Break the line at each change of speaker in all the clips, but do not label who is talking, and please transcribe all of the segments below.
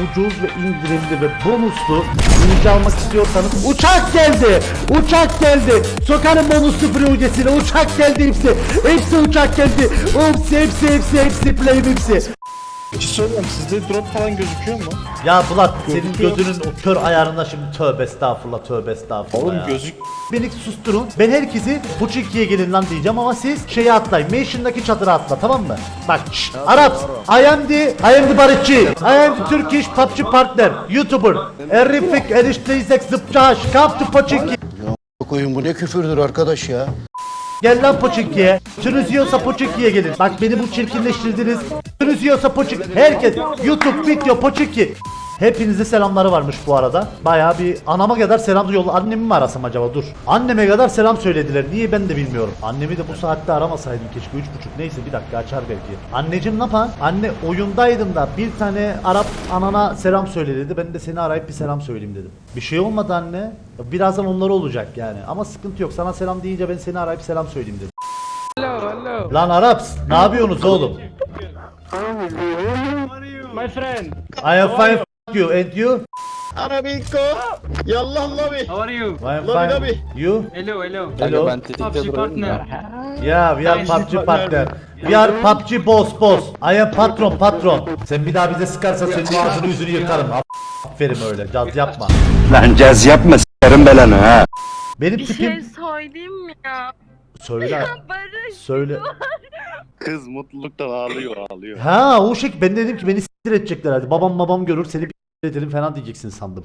ucuz ve indirimli ve bonuslu ürünü almak istiyorsanız uçak geldi. Uçak geldi. Sokarım bonuslu ücretiyle uçak geldi hepsi. Hepsi uçak geldi. Hepsi hepsi hepsi hepsi play hepsi.
Bir şey söyleyeyim sizde drop falan gözüküyor mu?
Ya Bulat senin
Gözüküyor.
gözünün o kör ayarında şimdi tövbe estağfurullah tövbe estağfurullah
Oğlum
ya.
gözük
Beni susturun. Ben herkesi Puçiki'ye gelin lan diyeceğim ama siz şeye atlayın. Mansion'daki çadıra atla tamam mı? Bak şşt, Arap. I am the I am the barışçı. I am the Turkish PUBG partner. YouTuber. Erifik erişteysek zıpçaş. Come to Puçiki.
Koyun bu ne küfürdür arkadaş ya.
Gel lan Poçinki'ye. Türünüz yiyorsa Poçinki'ye gelin. Bak beni bu çirkinleştirdiniz. Türünüz yiyorsa Poçinki. Herkes YouTube video Poçinki. Hepinize selamları varmış bu arada. Bayağı bir anama kadar selam yol. Annemi mi arasam acaba dur. Anneme kadar selam söylediler. Niye ben de bilmiyorum. Annemi de bu saatte aramasaydım keşke. Üç buçuk neyse bir dakika açar belki. Anneciğim ne yapan? Anne oyundaydım da bir tane Arap anana selam söyle dedi. Ben de seni arayıp bir selam söyleyeyim dedim. Bir şey olmadı anne. Birazdan onları olacak yani. Ama sıkıntı yok. Sana selam deyince ben seni arayıp selam söyleyeyim dedim. Lan Araps ne yapıyorsunuz oğlum?
My friend,
I am fine f- you and you?
Arabiko Yallah lobi
how are you?
I am
Lobby,
fine.
lobby.
You?
Hello, hello.
Hello.
ben tetikte
PUBG
durayım
partner.
ya.
Yeah, we are PUBG partner. We are PUBG boss boss. I am patron patron. Sen bir daha bize sıkarsa senin ağzını yüzünü yırtarım. Aferin öyle. Caz yapma.
Lan caz yapma s**erim belanı ha.
Benim
Bir
tipim...
şey söyleyeyim mi ya?
Söyle.
Barış.
Söyle.
Kız mutluluktan ağlıyor ağlıyor
Ha o şey ben dedim ki beni s**tir edecekler hadi. Babam babam görür seni bir edelim falan diyeceksin sandım.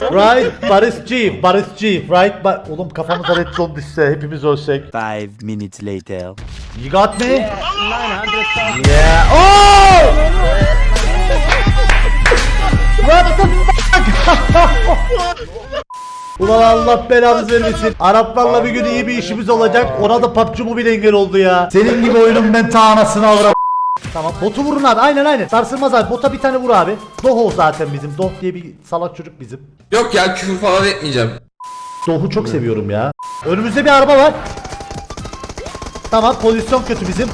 Right Barış G. Barış G. Right ba Oğlum kafamıza red zone düşse hepimiz ölsek.
Five minutes later.
You got me?
900
Yeah. Oh! Ulan Allah belanızı vermesin. Araplarla bir gün iyi bir işimiz olacak. Ona da PUBG Mobile engel oldu ya. Senin gibi oyunun ben ta anasını avram. Tamam botu vurun abi. Aynen aynen. Sarsılmaz abi. Bota bir tane vur abi. Doho zaten bizim. Doh diye bir salak çocuk bizim.
Yok ya küfür falan etmeyeceğim.
Doh'u çok seviyorum ya. Önümüzde bir araba var. Tamam pozisyon kötü bizim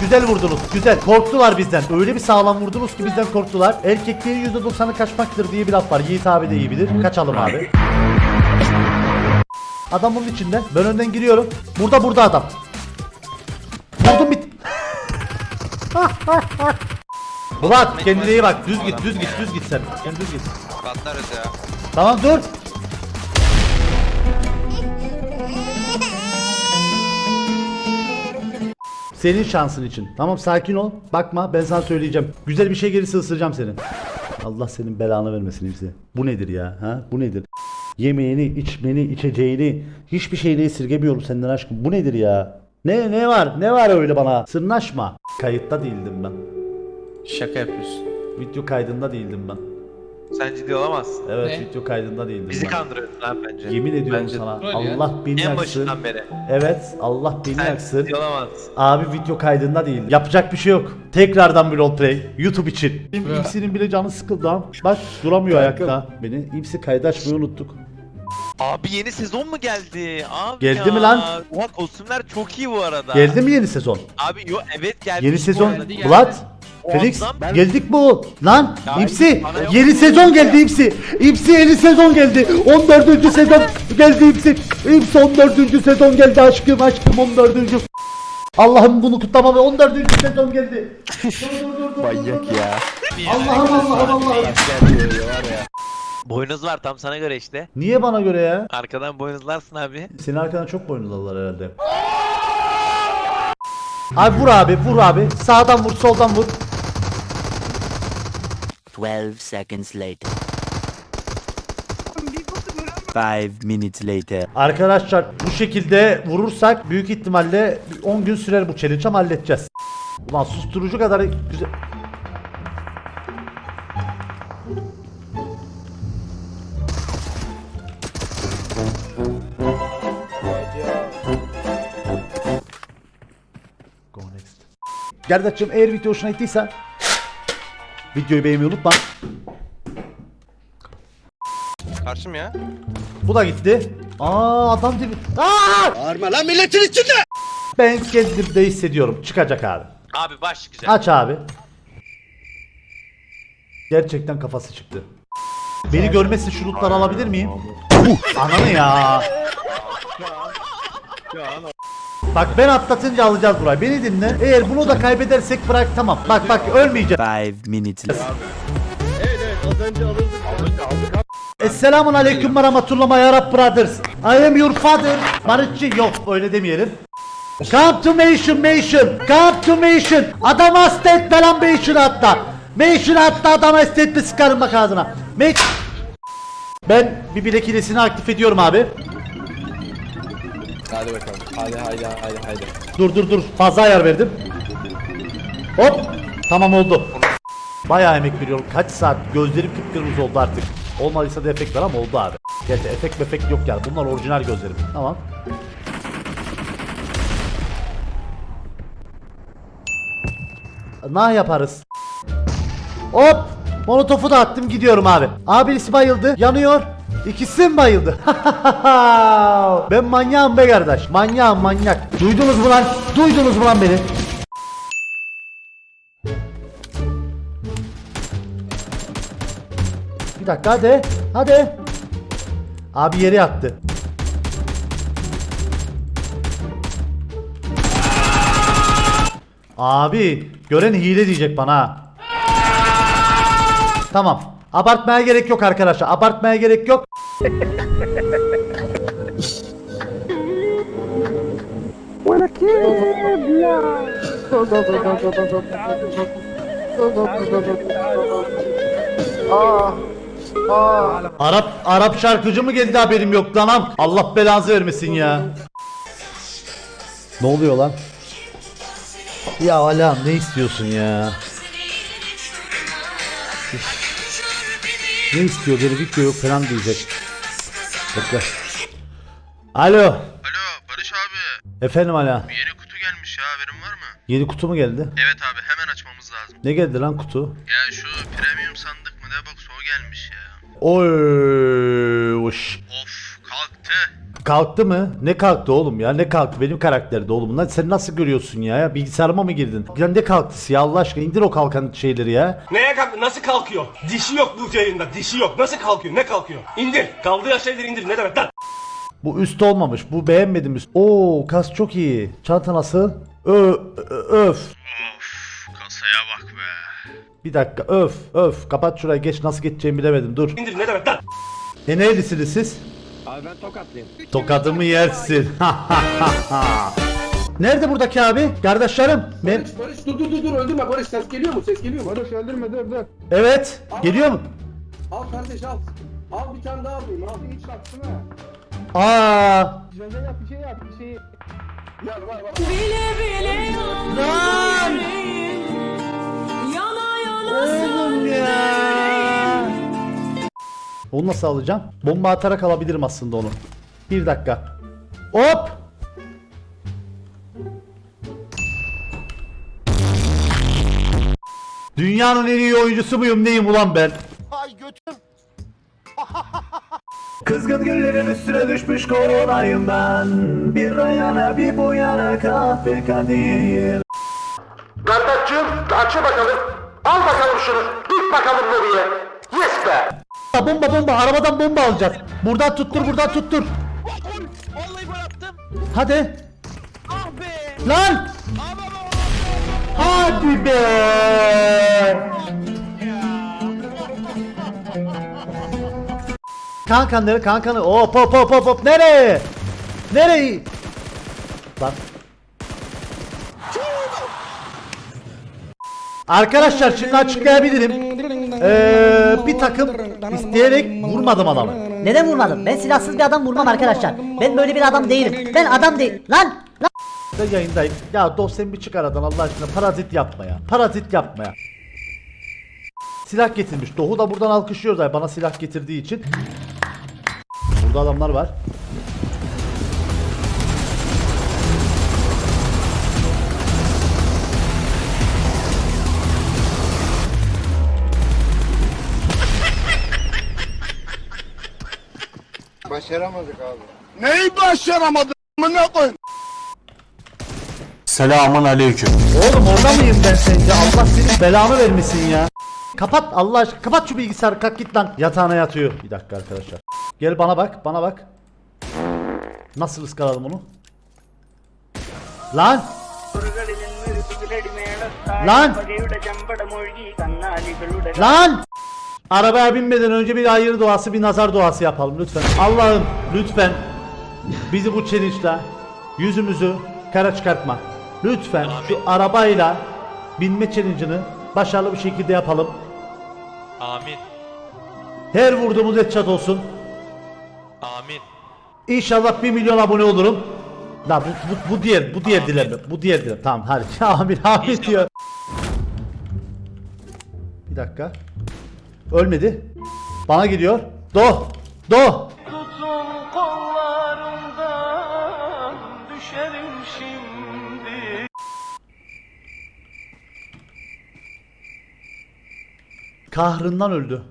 Güzel vurdunuz güzel. Korktular bizden. Öyle bir sağlam vurdunuz ki bizden korktular. Erkekliğin %90'ı kaçmaktır diye bir laf var. Yiğit abi de iyi bilir. Kaçalım abi. Adam bunun içinde ben önden giriyorum. Burada burada adam. Vurdum bit Bulat kendine iyi bak. Düz git düz git düz git sen. Sen düz git
Patlarız ya.
Tamam dur Senin şansın için. Tamam sakin ol. Bakma ben sana söyleyeceğim. Güzel bir şey gelirse ısıracağım seni. Allah senin belanı vermesin hepsi. Bu nedir ya? Ha? Bu nedir? Yemeğini, içmeni, içeceğini hiçbir şeyle esirgemiyorum senden aşkım. Bu nedir ya? Ne ne var? Ne var öyle bana? Sırnaşma. Kayıtta değildim ben.
Şaka yapıyorsun.
Video kaydında değildim ben.
Sen ciddi olamazsın.
Evet video kaydında değildim
Bizi
ben.
kandırıyorsun lan bence.
Yemin ediyorum
Bence-
sana. Allah beni
En
yaksın.
başından beri.
Evet Allah beni
Sen
yaksın.
ciddi olamazsın.
Abi video kaydında değil. Yapacak bir şey yok. Tekrardan bir roleplay. YouTube için. İpsi'nin bile canı sıkıldı ha. Bak duramıyor ayakta. Beni İpsi kaydı açmayı unuttuk.
Abi yeni sezon mu geldi? Abi
Geldi
ya.
mi lan?
Oha kostümler çok iyi bu arada.
Geldi mi yeni sezon?
Abi yo evet geldi.
Yeni sezon.
arada.
Bulat.
O
Felix
ben-
geldik bu. Lan
Ya
İpsi yeni sezon geldi İpsi. İpsi yeni sezon geldi. 14. sezon geldi İpsi. İpsi 14. sezon geldi aşkım aşkım 14. Allah'ım bunu kutlama ve 14. sezon geldi. Dur, dur, dur, dur,
Manyak ya.
Allah'ım Allah'ım Allah'ım.
Boynuz var tam sana göre işte.
Niye bana göre ya?
Arkadan boynuzlarsın abi.
Senin arkadan çok boynuzladılar herhalde. Abi vur abi vur abi. Sağdan vur soldan vur.
12 seconds later. Five minutes later.
Arkadaşlar bu şekilde vurursak büyük ihtimalle 10 gün sürer bu challenge ama halledeceğiz. Ulan susturucu kadar güzel. Go next. Gerdaç'cığım eğer video hoşuna gittiyse videoyu beğenmeyi unutma.
Karşım ya.
Bu da gitti. Aa adam gibi. Aa!
Bağırma lan milletin içinde.
Ben kendimde hissediyorum. Çıkacak abi.
Abi baş güzel.
Aç abi. Gerçekten kafası çıktı. Beni görmesi şu lootları alabilir miyim? Ananı ya. Bak ben atlatınca alacağız burayı. Beni dinle. Eğer bunu da kaybedersek bırak tamam. Bak bak ölmeyeceğim.
Five minutes later.
Esselamun aleyküm ve rahmetullah ya Rab brothers. I am your father. Barışçı yok öyle demeyelim. Come to Mansion Mansion. Come to Mansion. Adam hasta etme lan Mansion'ı hatta. Mansion'ı hatta adam hasta etme sıkarım bak ağzına. Ben bir bilek hilesini aktif ediyorum abi.
Hadi bakalım. Hadi hadi hadi hadi.
Dur dur dur fazla ayar verdim. Hop tamam oldu. Bayağı emek veriyorum. Kaç saat gözlerim kıpkırmızı oldu artık. Olmadıysa da efekt var ama oldu abi. Gerçi efekt efekt yok yani. Bunlar orijinal gözlerim. Tamam. Ne yaparız? Hop! Molotofu da attım gidiyorum abi. Abisi bayıldı. Yanıyor. İkisi mi bayıldı? ben manyağım be kardeş. Manyağım manyak. Duydunuz mu lan? Duydunuz mu lan beni? Bir dakika hadi. Hadi. Abi yere yattı. Abi gören hile diyecek bana. Tamam. Abartmaya gerek yok arkadaşlar. Abartmaya gerek yok. Arap Arap şarkıcı mı geldi haberim yok lan. Allah belanızı vermesin ya. Ne oluyor lan? Ya Alam ne istiyorsun ya? Ne istiyor? Geri video yok falan diyecek. Bekle. Alo.
Alo Barış abi.
Efendim Ala.
Yeni kutu gelmiş ya haberin var mı?
Yeni kutu mu geldi?
Evet abi hemen açmamız lazım.
Ne geldi lan kutu?
Ya şu premium sandık mı ne bak o gelmiş ya.
Oy. uş.
Of kalktı.
Kalktı mı? Ne kalktı oğlum ya? Ne kalktı? Benim karakterde oğlum. Lan sen nasıl görüyorsun ya? ya? Bilgisayarıma mı girdin? Ya ne kalktısı ya Allah aşkına? indir o kalkan şeyleri ya.
Neye kalk? Nasıl kalkıyor? Dişi yok bu yayında. Dişi yok. Nasıl kalkıyor? Ne kalkıyor? İndir. Kaldığı şeyleri indir. Ne demek lan?
Bu üst olmamış. Bu beğenmedim üst. Oo kas çok iyi. Çanta nasıl? Ö, ö- öf.
Of kasaya bak be.
Bir dakika öf öf. Kapat şurayı geç nasıl geçeceğimi bilemedim dur.
İndir. Ne demek lan?
E nerelisiniz siz?
Abi ben tokatlıyım.
Tokadımı yersin. Nerede buradaki abi? Kardeşlerim. Ben...
Barış Barış dur dur dur dur öldürme Barış ses geliyor mu ses geliyor mu? Barış öldürme dur dur.
Evet. Geliyor mu?
Al kardeş al. Al bir tane daha alayım al. Hiç baksana.
Aa.
Şöyle yap bir şey yap bir şey. Ya var var.
Lan. Oğlum ya. Onu nasıl alacağım? Bomba atarak alabilirim aslında onu. Bir dakika. Hop. Dünyanın en iyi oyuncusu muyum neyim ulan ben?
Ay götüm.
Kızgın güllerin üstüne düşmüş koronayım ben Bir o yana bir bu yana kahve kadir
Kardeşciğim açı bakalım. Al bakalım şunu. Git bakalım nereye. Yes be.
Bomba bomba arabadan bomba alacağız Buradan tuttur buradan tuttur
Vallahi gol attım.
Hadi
Ah be.
Lan Hadi be Kankanları kankanı hop hop hop hop hop nereye? Nereye? Lan. Arkadaşlar şimdi açıklayabilirim. Bir takım isteyerek vurmadım adamı.
Neden vurmadım? Ben silahsız bir adam vurmam arkadaşlar. Ben böyle bir adam değilim. Ben adam değil. Lan! Lan!
Ben yayındayım. Ya dosyanı bir çık aradan Allah aşkına parazit yapma ya. Parazit yapma ya. Silah getirmiş. Doğu da buradan alkışlıyor da bana silah getirdiği için. Burada adamlar var.
Başaramadık abi.
Neyi başaramadın ne koy?
Selamun aleyküm.
Oğlum orada mıyım ben sence? Allah senin belanı vermesin ya. Kapat Allah aşkına kapat şu bilgisayarı kalk git lan. Yatağına yatıyor. Bir dakika arkadaşlar. Gel bana bak bana bak. Nasıl ıskaladım onu? Lan! Lan! Lan! Arabaya binmeden önce bir hayır duası bir nazar duası yapalım lütfen. Allah'ım lütfen bizi bu challenge'da yüzümüzü kara çıkartma. Lütfen şu arabayla binme challenge'ını başarılı bir şekilde yapalım.
Amin.
Her vurduğumuz headshot olsun.
Amin.
İnşallah 1 milyon abone olurum. La bu, bu, bu diğer bu diğer dilem. Bu diğer dilem. Tamam hadi. Amin amin diyor. Bir dakika. Ölmedi. Bana gidiyor. Do. Do. Kahrından öldü.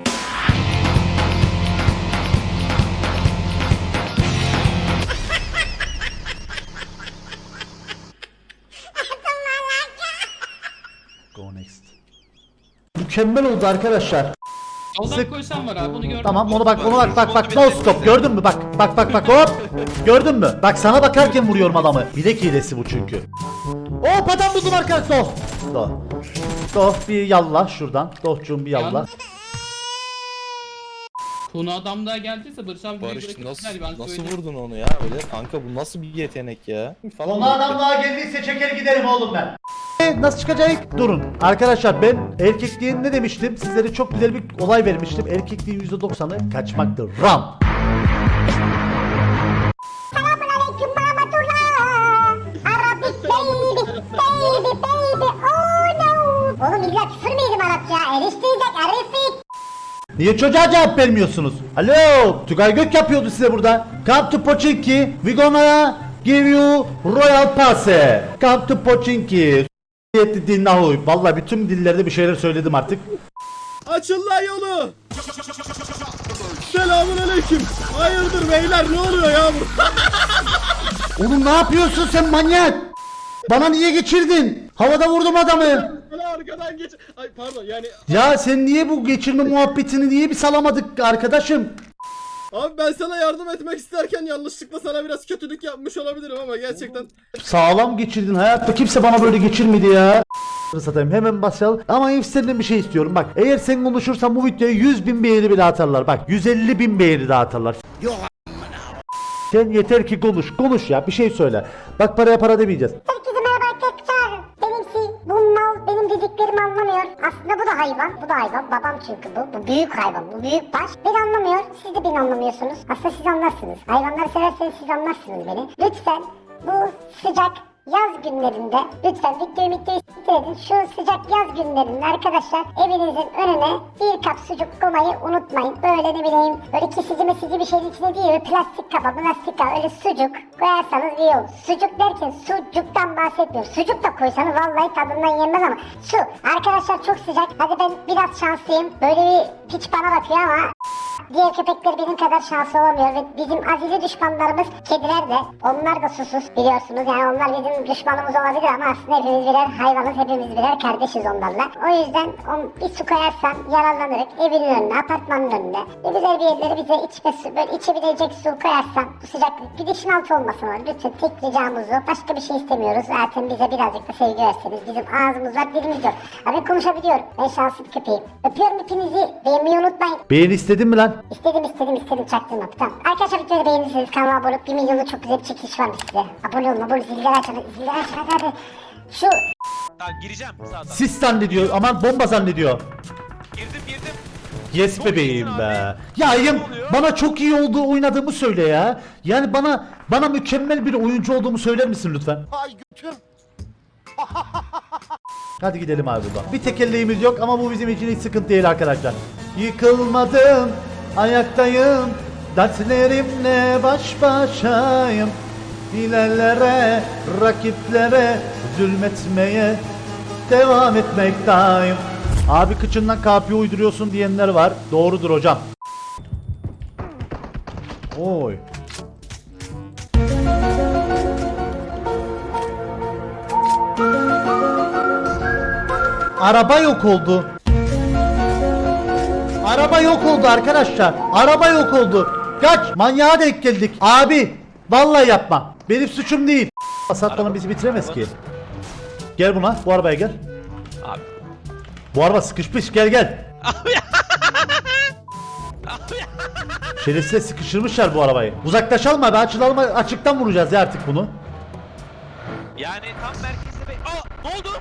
Go next. Mükemmel oldu arkadaşlar. Sık.
koysam var abi bunu gördüm.
Tamam onu bak onu bak bak bak no stop gördün mü? Bak bak bak bak hop gördün mü? Bak sana bakarken vuruyorum adamı. Bilek hilesi bu çünkü. Hop adam buldum arkadaşlar. Oh Doh Doh bir yalla şuradan. Dohcuğum bir yalla.
Konu adam daha geldiyse Barış abi
Barış nasıl, nasıl vurdun onu ya? Öyle? Kanka bu nasıl bir yetenek ya? Falan
Ona adam daha geldiyse çeker giderim oğlum ben Nasıl çıkacak? Durun. Arkadaşlar ben erkekliğin ne demiştim? Sizlere çok güzel bir olay vermiştim. Erkekliğin %90'ı kaçmaktır. Ram.
Oh. Oğlum illa küfür mü yedim Arapça? Eleştirecek Arifik.
Niye çocuğa cevap vermiyorsunuz? Alo, Tugay Gök yapıyordu size burada. Come to Pochinki, we gonna give you royal pass. Come to Pochinki. Yetli din nahuy. Vallahi bütün dillerde bir şeyler söyledim artık.
Açın lan yolu. Selamun aleyküm. Hayırdır beyler ne oluyor ya bu?
Oğlum ne yapıyorsun sen manyak? Bana niye geçirdin? Havada vurdum adamı.
Böyle arkadan geç. Ay pardon yani
Ya sen niye bu geçirme muhabbetini niye bir salamadık arkadaşım?
Abi ben sana yardım etmek isterken yanlışlıkla sana biraz kötülük yapmış olabilirim ama gerçekten
Sağlam geçirdin hayatta kimse bana böyle geçirmedi ya. satayım hemen başlayalım ama Elif senden bir şey istiyorum bak eğer sen konuşursan bu videoya 100 bin beğeni bile atarlar bak 150 bin beğeni de atarlar. Sen yeter ki konuş konuş ya bir şey söyle. Bak paraya para demeyeceğiz.
Aslında bu da hayvan. Bu da hayvan. Babam çünkü bu. Bu büyük hayvan. Bu büyük baş. Beni anlamıyor. Siz de beni anlamıyorsunuz. Aslında siz anlarsınız. Hayvanları severseniz siz anlarsınız beni. Lütfen bu sıcak yaz günlerinde lütfen videoyu videoyu edin. Şu sıcak yaz günlerinde arkadaşlar evinizin önüne bir kap sucuk koymayı unutmayın. Böyle ne bileyim böyle kesici mesici bir şeyin içine değil plastik kaba plastik kaba öyle sucuk koyarsanız iyi olur. Sucuk derken sucuktan bahsetmiyorum. Sucuk da koysanız vallahi tadından yenmez ama su. Arkadaşlar çok sıcak. Hadi ben biraz şanslıyım. Böyle bir piç bana bakıyor ama Diğer köpekler benim kadar şanslı olamıyor ve bizim azize düşmanlarımız kediler de onlar da susuz biliyorsunuz yani onlar bizim düşmanımız olabilir ama aslında hepimiz birer hayvanız hepimiz birer kardeşiz onlarla. O yüzden on, bir su koyarsan yararlanarak evinin önüne apartmanın önüne ve güzel bir yerlere bize içme böyle içebilecek su koyarsan bu sıcaklık güneşin altı olmasın var. Lütfen tek ricamız o. Başka bir şey istemiyoruz. Zaten bize birazcık da sevgi verseniz. Bizim ağzımız var dilimiz yok. Abi konuşabiliyorum. Ben şanslı bir köpeğim. Öpüyorum hepinizi. Beğenmeyi unutmayın.
Beğeni istedin mi lan?
İstedim istedim istedim çaktırma tamam. Arkadaşlar videoyu beğenirseniz kanala abone olup 1 milyonda çok güzel bir çekiliş varmış size. Abone olun abone zilleri açın zilleri açın hadi hadi. Şu
Tamam gireceğim sağdan.
Sis zannediyor aman bomba zannediyor.
Girdim girdim.
Yes bebeğim be. Ya Yım bana çok iyi olduğu oynadığımı söyle ya. Yani bana bana mükemmel bir oyuncu olduğumu söyler misin lütfen? Hadi gidelim abi buradan. Bir tekerleğimiz yok ama bu bizim için hiç sıkıntı değil arkadaşlar. Yıkılmadım, ayaktayım. Dertlerimle baş başayım. İlerlere, rakiplere zulmetmeye devam etmektayım. Abi kıçından kapıyı uyduruyorsun diyenler var. Doğrudur hocam. Oy. Araba yok oldu. Araba yok oldu arkadaşlar. Araba yok oldu. Kaç. Manyağa denk geldik. Abi. Vallahi yapma. Benim suçum değil. Satmanın bizi bitiremez ki. Gel buna. Bu arabaya gel.
Abi.
Bu araba sıkışmış. Gel gel. Şerefsiz sıkıştırmışlar bu arabayı. Uzaklaşalım abi açılalım açıktan vuracağız ya artık bunu.
Yani tam merkezde be... Aa ne oldu?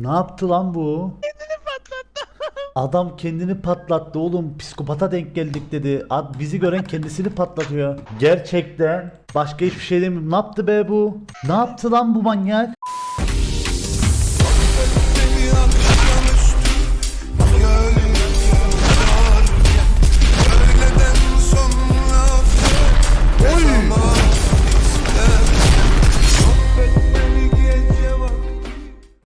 Ne yaptı lan bu? Kendini patlattı. Adam kendini patlattı oğlum. Psikopata denk geldik dedi. Ad bizi gören kendisini patlatıyor. Gerçekten. Başka hiçbir şey demiyorum. Ne yaptı be bu? Ne yaptı lan bu manyak?